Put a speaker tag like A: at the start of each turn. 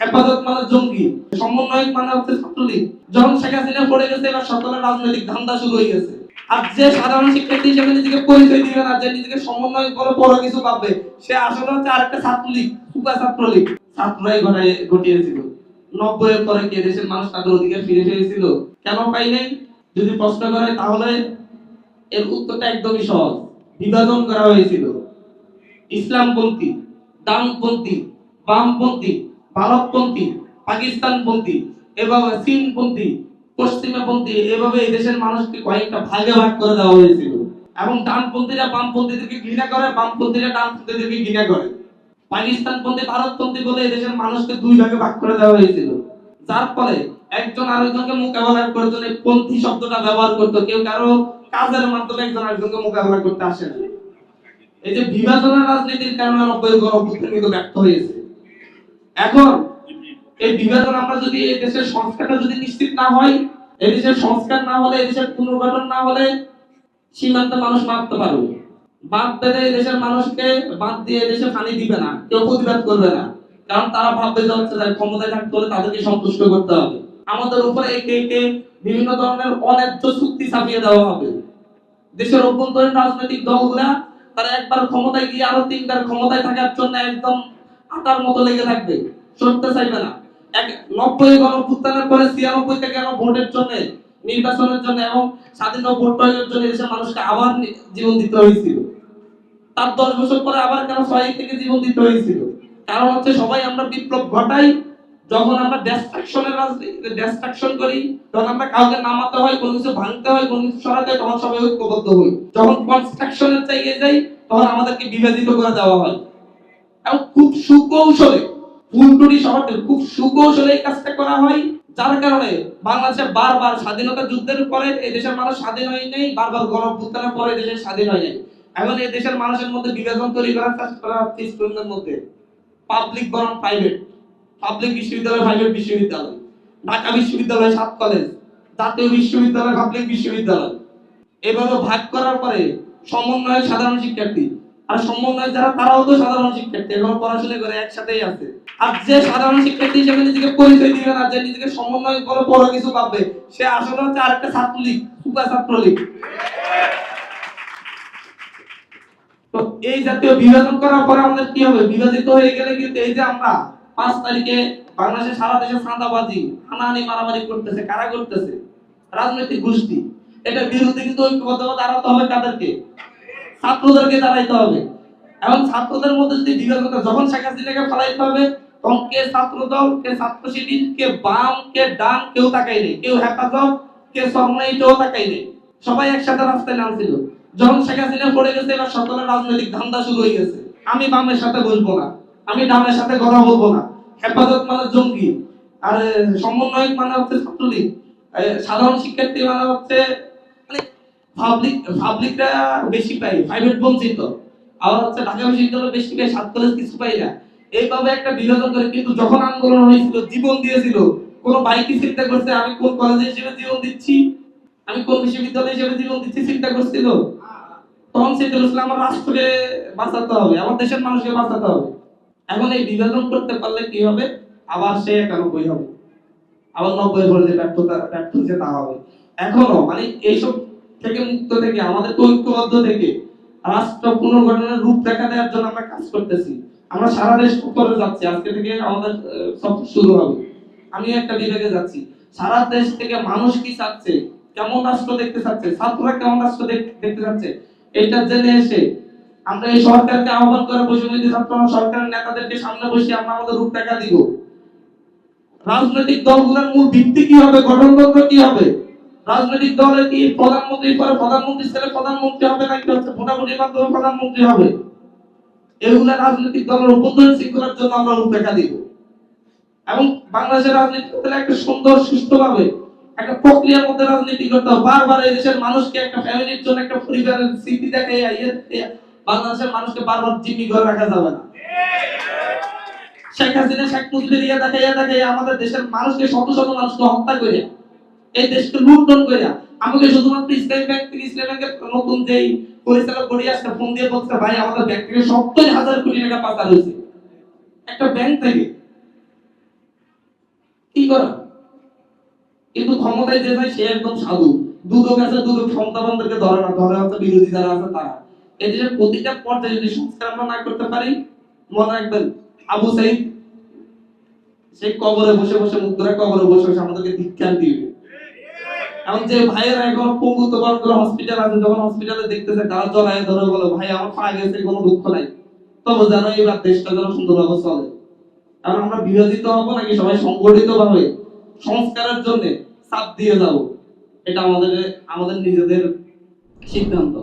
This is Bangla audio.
A: হেফাজত মানে জঙ্গি, সমন্বয়ক মানে হচ্ছে ছাত্রলীগ। যখন শেখ হাসিনা পড়ে গেছে, এবার সকলের রাজনৈতিক ধান্দা শুরু হয়ে গেছে। আর যে সাধারণ শিক্ষার্থী হিসেবে নিজেকে পরিচয় দিবে না, যে নিজেকে সমন্বয় করে বড় কিছু পাবে সে আসলে হচ্ছে আরেকটা ছাত্রলীগ সুপার ছাত্রলীগ। ছাত্ররাই ঘটাই ঘটিয়েছিল। নব্বই এর পরে কে দেশের মানুষ তাদের অধিকার ফিরে পেয়েছিল? কেন পাই নাই? যদি প্রশ্ন করে, তাহলে এর উত্তরটা একদমই সহজ। বিভাজন করা হয়েছিল। ইসলামপন্থী ডানপন্থী বামপন্থী ভারতপন্থী, পাকিস্তানপন্থী এভাবে চীনপন্থী, পশ্চিমাপন্থী, এভাবে এই দেশের মানুষকে কয়েকটা ভাগে ভাগ করে দেওয়া হয়েছিল। এবং ডানপন্থীরা বামপন্থীদেরকে ঘৃণা করে, বামপন্থীরা ডানপন্থীদেরকে ঘৃণা করে। পাকিস্তানপন্থী, ভারতপন্থী বলে এই দেশের মানুষকে দুই ভাগে ভাগ করে দেওয়া হয়েছিল। যার ফলে একজন আরেকজনকে মোকাবেলা করার জন্য পন্থী শব্দটা ব্যবহার করতো। কেউ কারও কাজের মাধ্যমে একজন আরেকজনকে মোকাবেলা করতে আসে না। এই যে বিভাজনের রাজনীতির কারণে নব্বই গণঅভ্যুত্থান কিন্তু ব্যর্থ হয়েছে। এখন এই বিভাজন আমরা যদি এই দেশের সংস্কারটা যদি নিশ্চিত না হয়, এই দেশের সংস্কার না হলে, এই দেশের পুনর্গঠন না হলে সীমান্তে মানুষ মারতে পারবে। বাদ দেশের মানুষকে, বাদ দিয়ে দেশে দিবে না, কেউ প্রতিবাদ করবে না। কারণ তারা ভাববে যে হচ্ছে ক্ষমতায় থাকতে হলে তাদেরকে সন্তুষ্ট করতে হবে। আমাদের উপরে একে একে বিভিন্ন ধরনের অন্যায্য চুক্তি চাপিয়ে দেওয়া হবে। দেশের অভ্যন্তরীণ রাজনৈতিক দলগুলা, তারা একবার ক্ষমতায় গিয়ে আরও তিনবার ক্ষমতায় থাকার জন্য একদম আটার মতো লেগে থাকবে, সরতে চাইবে না। নব্বই গণভুত্থানের পরে ছিয়ানব্বই থেকে ভোটের জন্য, নির্বাচনের জন্য এবং স্বাধীন ভোট জন্য দেশের মানুষকে আবার জীবন দিতে হয়েছিল। তার দশ বছর পরে আবার কেন ছয় থেকে জীবন দিতে হয়েছিল? কারণ হচ্ছে সবাই আমরা বিপ্লব ঘটাই, যখন আমরা ডিস্ট্রাকশনের রাজনীতি ডিস্ট্রাকশন করি তখন আমরা কাউকে নামাতে হয়, কোনো কিছু ভাঙতে হয়, কোনো কিছু সরাতে তখন সবাই ঐক্যবদ্ধ হই। যখন কনস্ট্রাকশনের জায়গায় যাই, তখন আমাদেরকে বিভাজিত করে দেওয়া হয়। এবং খুব সুকৌশলে ফুলটুরি সভাতে খুব সুকৌশলে এই কাজটা করা হয়, যার কারণে বাংলাদেশে বারবার স্বাধীনতা যুদ্ধের পরে এই দেশের মানুষ স্বাধীন হয় নাই, বারবার গণভ্যুত্থানের পরে এই দেশের স্বাধীন হয় নাই। এখন এই দেশের মানুষের মধ্যে বিভাজন তৈরি করার চেষ্টা করা হচ্ছে স্টুডেন্টদের মধ্যে। পাবলিক বরং প্রাইভেট, পাবলিক বিশ্ববিদ্যালয় প্রাইভেট বিশ্ববিদ্যালয়, ঢাকা বিশ্ববিদ্যালয় সাত কলেজ, জাতীয় বিশ্ববিদ্যালয় পাবলিক বিশ্ববিদ্যালয়। এভাবে ভাগ করার পরে সমন্বয় সাধারণ শিক্ষার্থী আর সমন্বয় যারা, তারাও তো সাধারণ শিক্ষার্থী এখন পড়াশোনা করে একসাথেই আছে। আর যে সাধারণ শিক্ষার্থী হিসেবে নিজেকে পরিচয় দিবে না, যে নিজেকে সমন্বয় করে বড় কিছু পাবে সে আসলে হচ্ছে আরেকটা ছাত্রলীগ সুপার ছাত্রলীগ। তো এই জাতীয় বিভাজন করার পরে আমাদের কি হবে? বিভাজিত হয়ে গেলে কিন্তু এই যে আমরা পাঁচ তারিখে বাংলাদেশে সারা দেশে চাঁদাবাজি, হানাহানি, মারামারি করতেছে, কারা করতেছে? রাজনৈতিক গোষ্ঠী। এটা বিরুদ্ধে কিন্তু ঐক্যবদ্ধভাবে দাঁড়াতে হবে কাদেরকে? ছাত্রদেরকে দাঁড়াইতে হবে। এবং ছাত্রদের মধ্যে যদি করে, যখন শেখ হাসিনাকে ফেলাইতে হবে তখন কে ছাত্র দল কে ছাত্র শিবির কে বাম কে ডান কেউ তাকাই নেই। কেউ হেফাজত কে সরনাই কেউ তাকাই নেই। সবাই একসাথে রাস্তায় নামছিল। যখন শেখ হাসিনা পড়ে গেছে এবার সকলের রাজনৈতিক ধান্দা শুরু হয়ে গেছে। আমি বামের সাথে বসবো না। আমি ডানের সাথে কথা বলব না। হেফাজত মানে জঙ্গি। আর সমন্বয়ক মানে হচ্ছে ছাত্রলীগ। সাধারণ শিক্ষার্থী মানে হচ্ছে পাবলিক পাবলিকরা বেশি পাই প্রাইভেট বঞ্চিত। আবার হচ্ছে ঢাকা বিশ্ববিদ্যালয় বেশি পাই সাত কলেজ কিছু পাই না। এইভাবে একটা বিভাজন করে কিন্তু যখন আন্দোলন হয়েছিল, জীবন দিয়েছিল, কোন বাইকে চিন্তা করছে, আমি কোন কলেজে হিসেবে জীবন দিচ্ছি? আমি কোন বিশ্ববিদ্যালয় হিসেবে জীবন দিচ্ছি, চিন্তা করছিল? তখন চিন্তা করছিল আমার রাষ্ট্রকে বাঁচাতে হবে আমার দেশের মানুষকে বাঁচাতে হবে। এখন এই বিভাজন করতে পারলে কি হবে? আবার সে একানব্বই হবে। আবার নব্বই পরে যে ব্যর্থতা, ব্যর্থ হচ্ছে তা হবে। এখনও মানে এইসব থেকে মুক্ত থেকে, আমাদের ঐক্যবদ্ধ থেকে রাষ্ট্র পুনর্গঠনের রূপরেখা দেওয়ার জন্য আমরা কাজ করতেছি। আমরা সারা দেশ করে যাচ্ছি। আজকে থেকে আমাদের সব শুরু হবে। আমি একটা বিভাগে যাচ্ছি। সারা দেশ থেকে মানুষ কি চাচ্ছে? কেমন রাষ্ট্র দেখতে চাচ্ছে? ছাত্ররা কেমন রাষ্ট্র দেখতে চাচ্ছে? এটা জেনে এসে আমরা এই সরকারকে আহ্বান করে বসে যদি ছাত্র সরকারের নেতাদেরকে সামনে বসে আমরা আমাদের রূপরেখা দিব। রাজনৈতিক দলগুলোর মূল ভিত্তি কি হবে? গঠনতন্ত্র কি হবে? রাজনৈতিক দলের কি প্রধানমন্ত্রী পরে প্রধানমন্ত্রী ছেলে প্রধানমন্ত্রী হবে নাকি হচ্ছে ভোটাভুটির মাধ্যমে প্রধানমন্ত্রী হবে? এগুলা রাজনৈতিক দলের অভ্যন্তরীণ শৃঙ্খলার জন্য আমরা রূপরেখা দিব। এবং বাংলাদেশের রাজনীতি করতে একটা সুন্দর, সুষ্ঠুভাবে একটা প্রক্রিয়ার মধ্যে রাজনীতি করতে হবে। বারবার এই দেশের মানুষকে একটা ফ্যামিলির জন্য একটা পরিবারের স্মৃতি দেখে বাংলাদেশের মানুষকে বারবার জিম্মি করে রাখা যাবে না। শেখ হাসিনা, শেখ মুজিবের ইয়া দেখে ইয়া দেখে আমাদের দেশের মানুষকে শত শত মানুষকে হত্যা করে এই দেশকে লুণ্ঠন করে আমাকে শুধুমাত্র ইসলামী ব্যাংক থেকে ইসলামী ব্যাংকের নতুন যেই পরিচালক বডি আসছে ফোন দিয়ে বলছে, ভাই, আমাদের ব্যাংক থেকে সত্তর হাজার কোটি টাকা পাচার হয়েছে। একটা ব্যাংক থেকে। কি করা? কিন্তু ক্ষমতায় যে যায় সে একদম সাধু। দুদক আছে, দুদক ক্ষমতাবানদেরকে ধরে না, ধরে হচ্ছে বিরোধী যারা আছে, তারা। এই দেশের প্রতিটা পর্যায়ে যদি সংস্কার আমরা না করতে পারি, মনে রাখবেন, আবু সাইদ, সে কবরে বসে বসে মুদ্রা কবরে বসে বসে আমাদেরকে ধিক্কার দিবে। এখন যে ভাইয়েরা এখন হসপিটাল আছে, যখন হসপিটালে দেখতেছে জড়ায় ধরে বলে, ভাই, আমার পা গেছে কোনো দুঃখ নাই। তবে যেন এবার দেশটা যেন সুন্দরভাবে চলে। কারণ আমরা বিভাজিত হব নাকি সবাই সংগঠিত ভাবে? সংস্কারের জন্য চাপ দিয়ে যাব। এটা আমাদের আমাদের নিজেদের সিদ্ধান্ত।